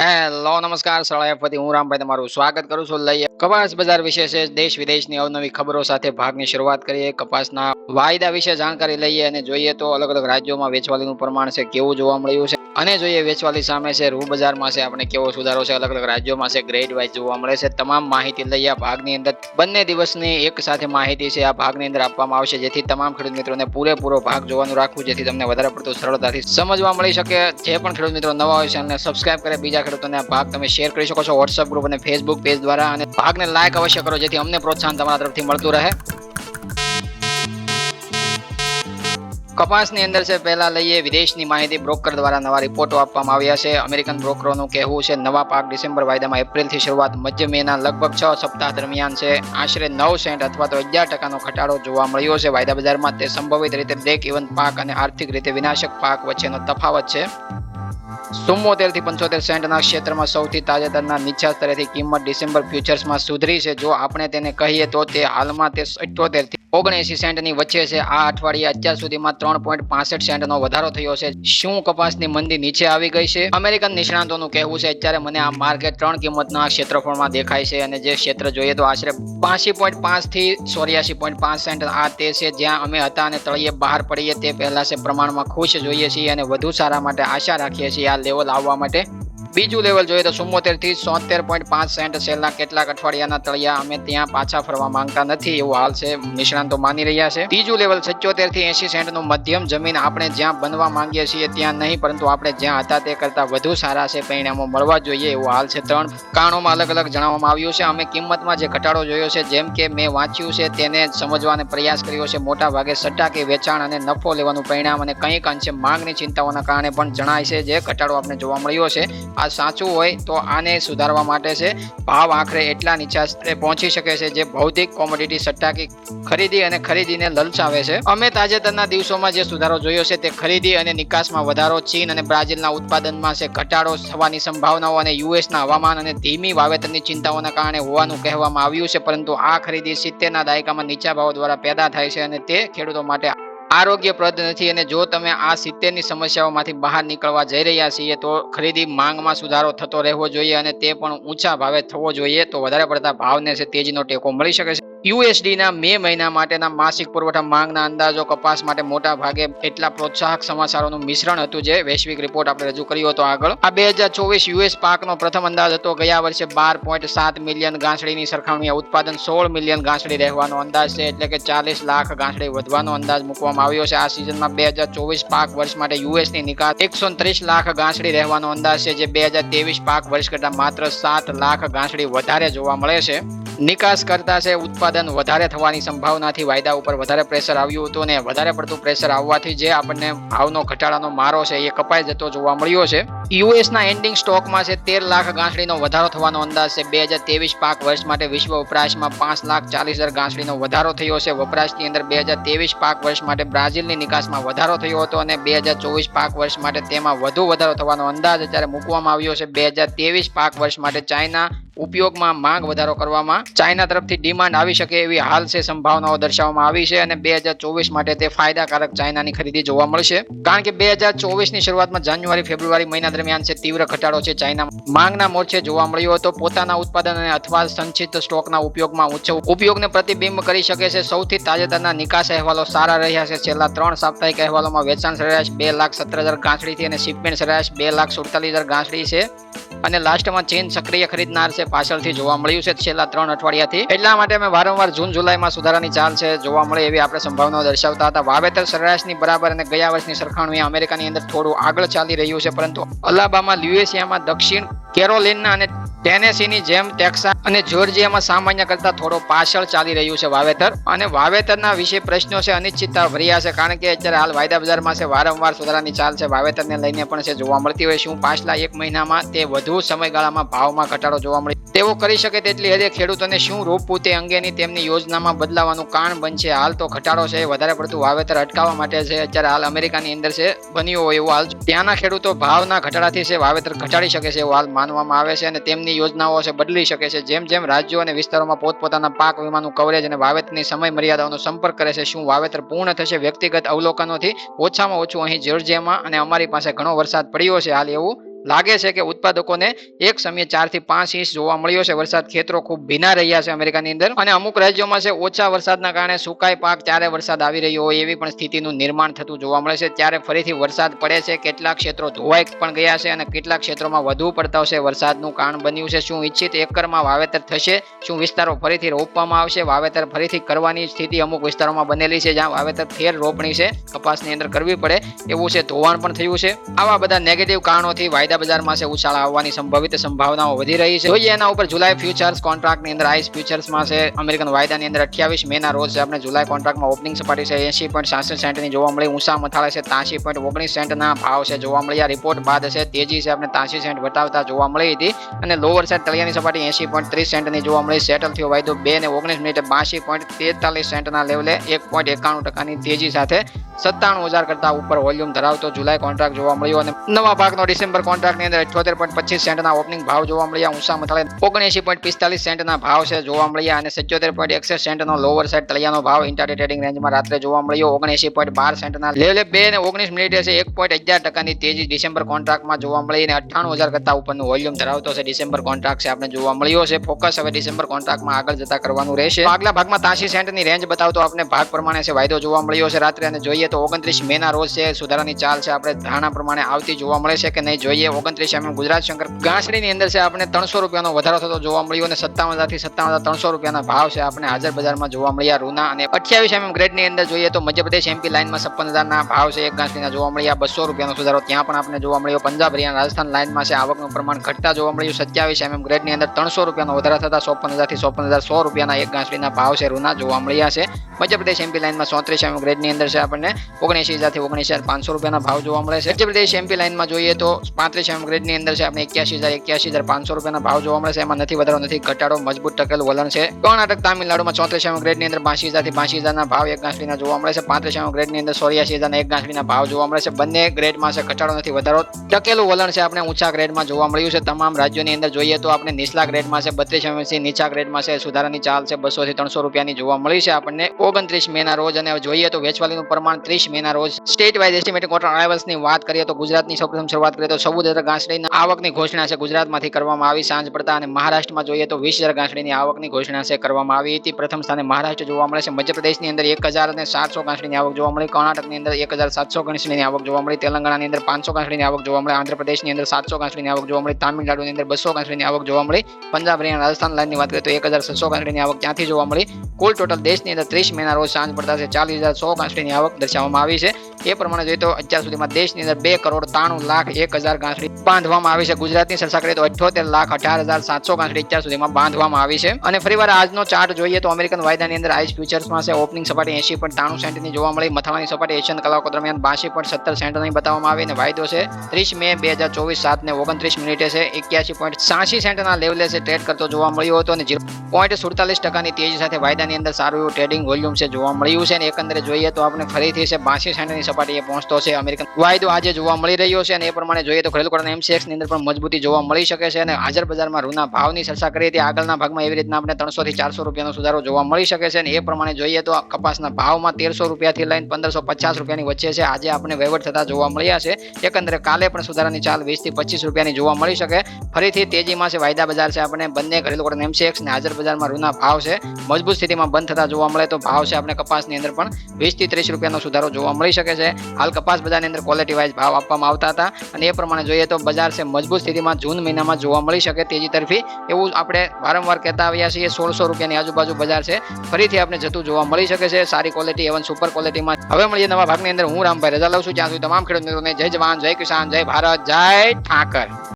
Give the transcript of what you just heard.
Hello નમસ્કાર એફથી હું રામભાઈ તમારું સ્વાગત કરું છું. લઈએ કપાસ બજાર વિશે છે, દેશ વિદેશની અવનવી ખબરો સાથે ભાગની શરૂઆત કરીએ. કપાસના વાયદા વિશે જાણકારી લઈએ અને જોઈએ તો અલગ અલગ રાજ્યોમાં વેચવાલીનું પ્રમાણ છે, કેવું જોવા મળ્યું છે? અને જોઈએ વેચવાલી સામે છે રૂ બજારમાં છે, આપણે કેવો સુધારો છે અલગ અલગ રાજ્યોમાં છે ગ્રેડ વાઇઝ જોવા મળે છે, તમામ માહિતી લઈ આ ભાગની અંદર. બંને દિવસની એક સાથે માહિતી છે, આ ભાગની અંદર આપવામાં આવશે, જેથી તમામ ખેડૂત મિત્રોને પૂરેપૂરો ભાગ જોવાનું રાખવું, જેથી તમને વધારે પડતું સરળતાથી સમજવા મળી શકે. જે પણ ખેડૂત મિત્રો નવા હોય છે અને સબસ્ક્રાઇબ કરે, બીજા ખેડૂતોને આ ભાગ તમે શેર કરી શકો છો વોટ્સઅપ ગ્રુપ અને ફેસબુક પેજ દ્વારા. અને ભાગને લાઈક અવશ્ય કરો, જેથી અમને પ્રોત્સાહન તમારા તરફથી મળતું રહે. કપાસની અંદર છે, પહેલા લઈએ વિદેશની માહિતી. બ્રોકર દ્વારા નવા રિપોર્ટો આપવામાં આવ્યા છે. અમેરિકન બ્રોકરોનું કહેવું છે, નવા પાક ડિસેમ્બર વાયદામાં એપ્રિલથી શરૂઆત મધ્ય મેના લગભગ છ સપ્તાહ દરમિયાન છે. આશરે નવ સેન્ટ અથવા તો અગિયાર ટકાનો ઘટાડો જોવા મળ્યો છે. વાયદા બજારમાં તે સંભવિત રીતે બ્રેક ઇવન પાક અને આર્થિક રીતે વિનાશક પાક વચ્ચેનો તફાવત છે. ચુમ્મોતેરથી પંચોતેર સેન્ટના ક્ષેત્રમાં સૌથી તાજેતરના નીચા સ્તરેથી કિંમત ડિસેમ્બર ફ્યુચર્સમાં સુધરી છે. જો આપણે તેને કહીએ તો તે હાલમાં તે અઠ્યોતેરથી ઓગણએસી સેન્ટની વચ્ચે છે. આ અઠવાડિયે અત્યાર સુધીમાં ત્રણ પોઈન્ટ પાસઠ સેન્ટનો વધારો થયો છે. શું કપાસની મંદી નીચે આવી ગઈ છે? અમેરિકન નિષ્ણાંતોનું કહેવું છે, અત્યારે મને આ માર્કેટ ત્રણ કિંમતના ક્ષેત્રફળમાં દેખાય છે અને જે ક્ષેત્ર જોઈએ તો આશરે પાસી પોઈન્ટ પાંચથી ચોર્યાસી પોઈન્ટ પાંચ સેન્ટ આ તે છે. જ્યાં અમે હતા અને તળિયે બહાર પડીએ તે પહેલા છે પ્રમાણમાં ખુશ જોઈએ છીએ અને વધુ સારા માટે આશા રાખીએ છીએ. આ લેવલ આવવા માટે બીજું લેવલ જોઈએ તો ચુમ્મોતેરથી સોતેર પોઈન્ટ પાંચ સેન્ટ છેલ્લા કેટલાક અઠવાડિયાના તળિયા અમે ત્યાં પાછા ફરવા માંગતા નથી એવું હાલ છે નિષ્ણાંતો માની રહ્યા છે. ત્રીજું લેવલ સત્યોતેરથી એસી સેન્ટનું મધ્યમ જમીન આપણે જ્યાં બનવા માંગીએ છીએ ત્યાં નહીં, પરંતુ આપણે જ્યાં હતા તે કરતા વધુ સારા છે, પરિણામો મળવા જોઈએ એવું હાલ છે. ત્રણ કારણોમાં અલગ અલગ જણાવવામાં આવ્યું છે, અમે કિંમતમાં જે ઘટાડો જોયો છે, જેમ કે મેં વાંચ્યું છે તેને સમજવાનો પ્રયાસ કર્યો છે મોટા ભાગે સટ્ટાકી વેચાણ અને નફો લેવાનું પરિણામ અને કંઈક અંશે માંગની ચિંતાઓના કારણે પણ જણાય છે, જે ઘટાડો આપણે જોવા મળ્યો છે. આ સાચું હોય તો આને સુધારવા માટે છે. ભાવ આખરે એટલા નીચા પહોંચી શકે છે જે ભૌતિક કોમોડિટી સટ્ટાકી ખરીદી અને ખરીદીને લલચાવે છે. અમે તાજેતરના દિવસોમાં જે સુધારો જોયો છે તે ખરીદી અને નિકાસમાં વધારો ચીન અને બ્રાઝિલના ઉત્પાદનમાં છે ઘટાડો થવાની સંભાવનાઓ અને યુએસના હવામાન અને ધીમી વાવેતરની ચિંતાઓના કારણે હોવાનું કહેવામાં આવ્યું છે. પરંતુ આ ખરીદી સિત્તેરના દાયકામાં નીચા ભાવો દ્વારા પેદા થાય છે અને તે ખેડૂતો માટે આરોગ્યપ્રદ નથી અને જો તમે આ સિત્તેરની સમસ્યાઓમાંથી બહાર નીકળવા જઈ રહ્યા છીએ, તો ખરીદી માંગમાં સુધારો થતો રહેવો જોઈએ અને તે પણ ઊંચા ભાવે થવો જોઈએ, તો વધારે પડતા ભાવને છે તેજીનો ટેકો મળી શકે છે. યુએસડી ના મે મહિના માટેના માસિક પુરવઠા માંગના અંદાજો કપાસ માટે મોટા ભાગે એટલા પ્રોત્સાહક સમાચારોનું મિશ્રણ હતું જે વૈશ્વિક રિપોર્ટ આપણે રજૂ કર્યો હતો આગળ. આ બે હજાર ચોવીસ યુએસ પાકનો પ્રથમ અંદાજ હતો. ગયા વર્ષે બાર પોઈન્ટ સાત મિલિયન ગાંસડીની સરખામણીએ ઉત્પાદન સોળ મિલિયન ગાંસડી રહેવાનો અંદાજ છે. એટલે કે ચાલીસ લાખ ગાંસડી વધવાનો અંદાજ મૂકવામાં આવ્યો છે. આ સિઝનમાં બે હજાર ચોવીસ પાક વર્ષ માટે યુએસની નિકાસ એકસો ત્રીસ લાખ ગાંસડી રહેવાનો અંદાજ છે, જે બે હજાર ત્રેવીસ પાક વર્ષ કરતા માત્ર સાત લાખ ગાંસડી વધારે જોવા મળે છે. નિકાસ કરતા છે, ઉત્પાદન વધારે થવાની સંભાવનાથી વાયદા ઉપર વધારે પ્રેશર આવ્યું હતું ને વધારે પડતું પ્રેશર આવવાથી જે આપણને ભાવનો ઘટાડાનો મારો છે, એ કપાઈ જતો જોવા મળ્યો છે. યુએસના એન્ડિંગ સ્ટોકમાં છે, તેર લાખ ગાંસડીનો વધારો થવાનો અંદાજ છે. બે હજાર ત્રેવીસ પાક વર્ષ માટે વિશ્વ વપરાશમાં પાંચ લાખ ચાલીસ હજાર ગાંસડીનો વધારો થયો છે. વપરાશની અંદર બે હજાર ત્રેવીસ પાક વર્ષ માટે બ્રાઝિલની નિકાસમાં વધારો થયો હતો અને બે હજાર ચોવીસ પાક વર્ષ માટે તેમાં વધુ વધારો થવાનો અંદાજ અત્યારે મૂકવામાં આવ્યો છે. બે હજાર ત્રેવીસ પાક વર્ષ માટે ચાઇના ઉપયોગમાં માંગ વધારો કરવામાં ચાઇના તરફથી ડિમાન્ડ આવી શકે એવી હાલ છે સંભાવનાઓ દર્શાવવામાં આવી છે અને બે હજાર ચોવીસ માટે તે ફાયદાકારક ચાઇનાની ખરીદી જોવા મળશે. કારણ કે બે હજાર ચોવીસની શરૂઆતમાં જાન્યુઆરી, ફેબ્રુઆરી મહિના દરમિયાન છે તીવ્ર ઘટાડો છે ચાઇના માંગના મોરચે જોવા મળ્યો હતો. પોતાના ઉત્પાદન અને અથવા સંચિત સ્ટોકના ઉપયોગમાં ઉચ્ચ ઉપયોગને પ્રતિબિંબ કરી શકે છે. સૌથી તાજેતરના નિકાસ અહેવાલો સારા રહ્યા છે. છેલ્લા ત્રણ સાપ્તાહિક અહેવાલોમાં વેચાણ સરેરાશ બે લાખ સત્તર હજાર ગાંસડીથી અને શિપમેન્ટ સરેરાશ બે લાખ સુડતાલીસ હજાર ગાંસડી છે. અને લાસ્ટમાં ચીન સક્રિય ખરીદનાર છે, પાછળથી જોવા મળ્યું છે છેલ્લા ત્રણ અઠવાડિયાથી. એટલા માટે અમે વારંવાર જૂન, જુલાઈમાં સુધારાની ચાલ છે, જોવા મળે એવી આપણે સંભાવનાઓ દર્શાવતા હતા. વાવેતર સરેરાશની બરાબર અને ગયા વર્ષની સરખામણીએ અમેરિકાની અંદર થોડું આગળ ચાલી રહ્યું છે, પરંતુ અલાબામાં લ્યુએશિયામાં દક્ષિણ કેરોલિનના અને ટેનેસીની જેમ ટેક્સા અને જોર્જિયામાં સામાન્ય કરતા થોડો પાછળ ચાલી રહ્યું છે વાવેતર. અને વાવેતરના વિશે પ્રશ્નો છે, અનિશ્ચિતતા ભર્યા છે, કારણ કે અત્યારે હાલ વાયદા બજારમાં છે, વારંવાર સુધારાની ચાલ છે. વાવેતરને લઈને પણ છે, જોવા મળતી હોય શું પાછલા એક મહિનામાં તે વધુ સમયગાળામાં ભાવમાં ઘટાડો જોવા મળી તેઓ કરી શકે તેટલી હદે ખેડૂતોને શું રોપવું તે અંગેની તેમની યોજનામાં બદલાવાનું કારણ બનશે? હાલ તો ઘટાડો છે, વધારે પડતું વાવેતર અટકાવવા માટે છે. અત્યારે હાલ અમેરિકાની અંદર છે, બન્યું હોય એવું હાલ ત્યાંના ખેડૂતો ભાવના ઘટાડાથી છે, વાવેતર ઘટાડી શકે છે એવું હાલ માનવામાં આવે છે અને તેમની યોજનાઓ છે, બદલી શકે છે. જેમ જેમ રાજ્યો અને વિસ્તારોમાં પોતપોતાના પાક વીમાનું કવરેજ અને વાવેતરની સમય મર્યાદાઓનો સંપર્ક કરે છે, શું વાવેતર પૂર્ણ થશે વ્યક્તિગત અવલોકનોથી? ઓછામાં ઓછું અહીં જોર્જિયામાં અને અમારી પાસે ઘણો વરસાદ પડ્યો છે હાલ એવું લાગે છે કે ઉત્પાદકોને એક સમયે ચારથી પાંચ ઇંચ જોવા મળ્યો છે. વરસાદ ખેતરો ખૂબ ભીના રહ્યા છે અમેરિકાની અંદર અને અમુક રાજ્યોમાં છે ઓછા વરસાદના કારણે સુકાઈ પાક ત્યારે વરસાદ આવી રહ્યો હોય એવી પણ સ્થિતિનું નિર્માણ થતું જોવા મળે છે. ત્યારે ફરીથી વરસાદ પડે છે. કેટલાક ક્ષેત્રો ધોવાઈ પણ ગયા છે અને કેટલાક ક્ષેત્રોમાં વધુ પડતા છે વરસાદનું કારણ બન્યું છે. શું ઈચ્છિત એકરમાં વાવેતર થશે? શું વિસ્તારો ફરીથી રોપવામાં આવશે? વાવેતર ફરીથી કરવાની સ્થિતિ અમુક વિસ્તારોમાં બનેલી છે, જ્યાં વાવેતર ફેર રોપણી છે. કપાસની અંદર કરવી પડે એવું છે. ધોવાણ પણ થયું છે. આવા બધા નેગેટિવ કારણોથી વાયદા બજારમાં છે, ઉછાળ આવવાની સંભવિત સંભાવનાઓ વધી રહી છે. જોઈએ એના ઉપર જુલાઈ ફ્યુચર્સ કોન્ટ્રાક્ટની અંદર આઈસ ફ્યુચર્સમાં છે, અમેરિકન વાયદાની અંદર અઠ્યાવીસ મેના રોજ આપણે જુલાઈ કોન્ટ્રાક્ટમાં ઓપનિંગ સપાટી છે એસી પોઈન્ટ સાસઠ સેન્ટની જોવા મળી. ઊંચા મથાળે છે ત્યાંસી પોઈન્ટ ઓગણીસ સેન્ટના ભાવ છે, જોવા મળી. આ રિપોર્ટ બાદ છે, તેજી છે, આપણે ત્યાંસી સેન્ટ વટાવતા જોવા મળી હતી. અને લોવર સાઈડ તળિયાની સપાટી એસી પોઈન્ટ ત્રીસ સેન્ટની જોવા મળી. સેટલ થયો વાયદો બે ને ઓગણીસ મિનિટે બાસી પોઈન્ટ તેતાલીસ સેન્ટના લેવલે એક પોઈન્ટ એકાણું ટકાની તેજી સાથે સત્તાણું હજાર કરતા ઉપર વોલ્યુમ ધરાવતો જુલાઈ કોન્ટ્રાક્ટ જોવા મળ્યો અને નવા ભાગનો ડિસેમ્બર કોન્ટ્રાક્ટની અંદર અઠ્યોતેર પોઈન્ટ પચીસ સેન્ટના ઓપનિંગ ભાવ જોવા મળ્યા. ઊંચા મથાળે ઓગણએસી પોઈન્ટ પિસ્તાલીસ સેન્ટના ભાવ છે જોવા મળ્યા અને સિત્યોતેર પોઈન્ટ એકસઠ સેન્ટનો લોવર સેટ તળિયાનો ભાવ ઇન્ટરડે ટ્રેડિંગ રેન્જમાં રાત્રે જોવા મળ્યો. ઓગણએસી પોઈન્ટ બાર સેન્ટના લેવલે બે અને ઓગણીસ મિનિટે છે એક પોઈન્ટ અગિયાર ટકાની તેજી ડિસેમ્બર કોન્ટ્રાક્ટમાં જોવા મળી અને અઠ્ઠાણું હજાર કરતા ઉપરનું વોલ્યુમ ધરાવતો છે ડિસેમ્બર કોન્ટ્રાક્ટ છે આપણે જોવા મળ્યો છે. ફોકસ હવે ડિસેમ્બર કોન્ટ્રાક્ટમાં આગળ જતા કરવાનું રહેશે. આગલા ભાગમાં તાસી સેન્ટની રેન્જ બતાવતો આપણે ભાગ પ્રમાણે છે વાયદો જોવા મળ્યો છે. રાત્રે અને જોઈએ તો ઓગણત્રીસ મેના રોજ છે, સુધારાની ચાલ છે, આપણે ધારણા પ્રમાણે આવતી જોવા મળે છે કે નહીં જોઈએ. ઓગણત્રીસ એમ ગુજરાત શંકર ઘાસડીની અંદર છે, આપણે ત્રણસો રૂપિયાનો વધારો થતો જોવા મળ્યો અને સત્તાવન હજારથી સત્તાવન હજાર ત્રણસો રૂપિયાના ભાવ છે, આપણે હાજર બજારમાં જોવા મળ્યા. રૂના અને અઠ્યાવીસ એમએમ ગ્રેડની અંદર જોઈએ તો મધ્યપ્રદેશ એમપી લાઇનમાં છપ્પન હજારના ભાવ છે, એક ગાંઠીના જોવા મળ્યા. બસો રૂપિયાનો સુધારો ત્યાં પણ આપણે જોવા મળ્યો. પંજાબ હરિયાણા રાજસ્થાન લાઇનમાં છે, આવકનું પ્રમાણ ઘટતા જોવા મળ્યું. સત્યાવીસ એમએમ ગ્રેડની અંદર ત્રણસો રૂપિયાનો વધારો થતા ચોપન હજારથી ચોપન હજાર સો રૂપિયાના એક ઘાસડીના ભાવ છે, રૂના જોવા મળ્યા છે. મધ્યપ્રદેશ એમપી લાઇનમાં ચોત્રીસ એમએમ ગ્રેડની અંદર છે, આપણને ઓગણએસી હજારથી ઓગણીસ હજાર પાંચસો રૂપિયાના ભાવ જોવા મળે છે. મધ્યપ્રદેશ એમપી લાઇનમાં જોઈએ તો પાંત્રીસ એમએમ ગ્રેડની અંદર છે. આપણે એક્યાસી હજાર એક્યાસી હજાર પાંચસો રૂપિયાના ભાવ જોવા મળે છે. એમાં નથી વધારો, નથી ઘટાડો, મજબૂત ટકેલ વલણ છે. કર્ણાટક, તામિલનાડુમાં ચોત્રીસ એમએમ ગ્રેડની અંદર બાસી હજારથી બાસી હજારના ભાવ એક ગાંસડીના જોવા મળે છે. પાંત્રીસ એમએમ ગ્રેડની અંદર ચોર્યાસી હજારના એક ગાંસડીના ભાવ જોવા મળે છે. બંને ગ્રેડમાં છે, ઘટાડો નથી વધારો. ટકેલું વલણ છે આપણે ઊંચા ગ્રેડમાં જોવા મળ્યું છે. તમામ રાજ્યોની અંદર જોઈએ તો આપણે નીચલા ગ્રેડમાં છે, બત્રીસ એમએમસી નીચા ગ્રેડમાં છે. સુધારાની ચાલ છે બસો થી ત્રણસો રૂપિયાની જોવા મળી છે આપણને. ઓગણત્રીસ મેના રોજ અને જોઈએ તો વેચવાલીનું પ્રમાણ ત્રીસ મેના રોજ સ્ટેટ વાઇઝ એસ્ટિમેટેડ ક્વાર્ટર અરાઇવલ્સની વાત કરીએ તો ગુજરાતની સૌપ્રથમ શરૂઆત કરીએ તો ચૌદ હજાર ગાંસડીના આવકની ઘોષણા છે. ગુજરાતમાંથી કરવામાં આવી સાંજ પડતા અને મહારાષ્ટ્રમાં જોઈએ તો વીસ હજાર ગાંસડીની આવકની ઘોષણા છે કરવામાં આવી હતી. પ્રથમ સ્થાને મહારાષ્ટ્ર જોવા મળે છે. મધ્યપ્રદેશની અંદર એક હજાર અને સાતસો ગાંસડીની આવક જોવા મળી. કર્ણાટકની અંદર એક હજાર સાતસો ગાંસડીની આવક જોવા મળી. તેલંગાણાની અંદર પાંચસો ગાંસડીની આવક જોવા મળી. આંધ્રપ્રદેશની અંદર સાતસો ગાંસડીની આવક જોવા મળી. તામિલનાડુની અંદર બસો ગાંસડીની આવક જોવા મળી. પંજાબ, હરિયાણા, રાજસ્થાન લાઇનની વાત કરીએ તો એક હજાર છસો ગાંસડીની આવક ક્યાંથી જોવા મળી. કુલ ટોટલ દેશની અંદર ત્રીસ મહિના રોજ સાંજ પડતા છે. ચાલીસ હજાર સો ગાંસડીની આવક દર્શાવવામાં આવી છે. એ પ્રમાણે જોઈએ તો અત્યાર સુધીમાં દેશની અંદર બે કરોડ ત્રાણું લાખ એક હજાર ગાંસડી બાંધવામાં આવી છે. ગુજરાતની ચર્ચા કરીએ તો અઠ્યોતેર લાખ અઢાર હજાર સાતસો ગાંસડી અત્યાર સુધીમાં બાંધવામાં આવી છે. અને ફરીવાર આજનો ચાર્ટ જોઈએ તો અમેરિકન વાયદાની અંદર આઈસ ફ્યુચર્સમાં છે. ઓપનિંગ સપાટી એસી પોઈન્ટ ત્રાણું સેન્ટની જોવા મળી. મથાળાની સપાટી એશિયન કલાકો દરમિયાન બાસી પોઈન્ટ સત્તર સેન્ટની બતાવવામાં આવી. અને વાયદો છે ત્રીસ મે બે હજાર ચોવીસ સાત ને ઓગણત્રીસ મિનિટે છે. એક્યાસી પોઈન્ટ સાસી સેન્ટના લેવલે છે. ટ્રેડ કરતો જોવા મળ્યો હતો અને જીરો પોઈન્ટ સુડતાલીસ ટકાની તેજી સાથે વાયદાની અંદર સારું એવું ટ્રેડિંગ વોલ્યુમ છે જોવા મળ્યું છે અને એકંદરે જોઈએ તો આપણે ફરીથી છે બાસી સેન્ટની સપાટીએ પહોંચતો છે. અમેરિકન વાયદો આજે જોવા મળી રહ્યો છે અને એ પ્રમાણે જોઈએ તો ઘરેલું કોટન એમસીએક્સની અંદર પણ મજબૂતી જોવા મળી શકે છે અને હાજર બજારમાં રૂના ભાવની ચર્ચા કરી હતી. આગળના ભાગમાં એવી રીતના આપણે ત્રણસો થી ચારસો રૂપિયાનો સુધારો જોવા મળી શકે છે અને એ પ્રમાણે જોઈએ તો કપાસના ભાવમાં તેરસો રૂપિયાથી લઈને પંદરસો પચાસ રૂપિયાની વચ્ચે છે. આજે આપણે વહીવટ થતા જોવા મળ્યા છે. એકંદરે કાલે પણ સુધારાની ચાલ વીસથી પચીસ રૂપિયાની જોવા મળી શકે. ફરીથી તેજીમાં છે વાયદા બજાર છે. આપણે બંને ઘરેલું કોટન એમસીએક્સ અને હાજર બજારમાં રૂના ભાવ છે. મજબૂત સ્થિતિમાં બંધ થતા જોવા મળે તો ભાવ છે આપણે કપાસની અંદર પણ વીસથી ત્રીસ રૂપિયાનો સુધારો જોવા મળી શકે છે. હાલ કપાસ બજારની અંદર ક્વોલિટી વાઇઝ ભાવ આપવામાં આવતા હતા અને એ પ્રમાણે જોઈએ તો બજાર છે મજબૂત સ્થિતિમાં જૂન મહિનામાં જોવા મળી શકે તેજી તરફી એવું આપણે વારંવાર કહેતા આવ્યા છીએ સોળસો રૂપિયાની આજુબાજુ બજાર છે. ફરીથી આપણે જતું જોવા મળી શકે છે. સારી ક્વોલિટી એવન સુપર ક્વોલિટીમાં હવે મળીએ નવા ભાગની અંદર. હું રામભાઈ રજા લઉં છું. જ્યાં સુધી તમામ ખેડૂત મિત્રોને જય જવાન, જય કિસાન, જય ભારત, જય ઠાકર.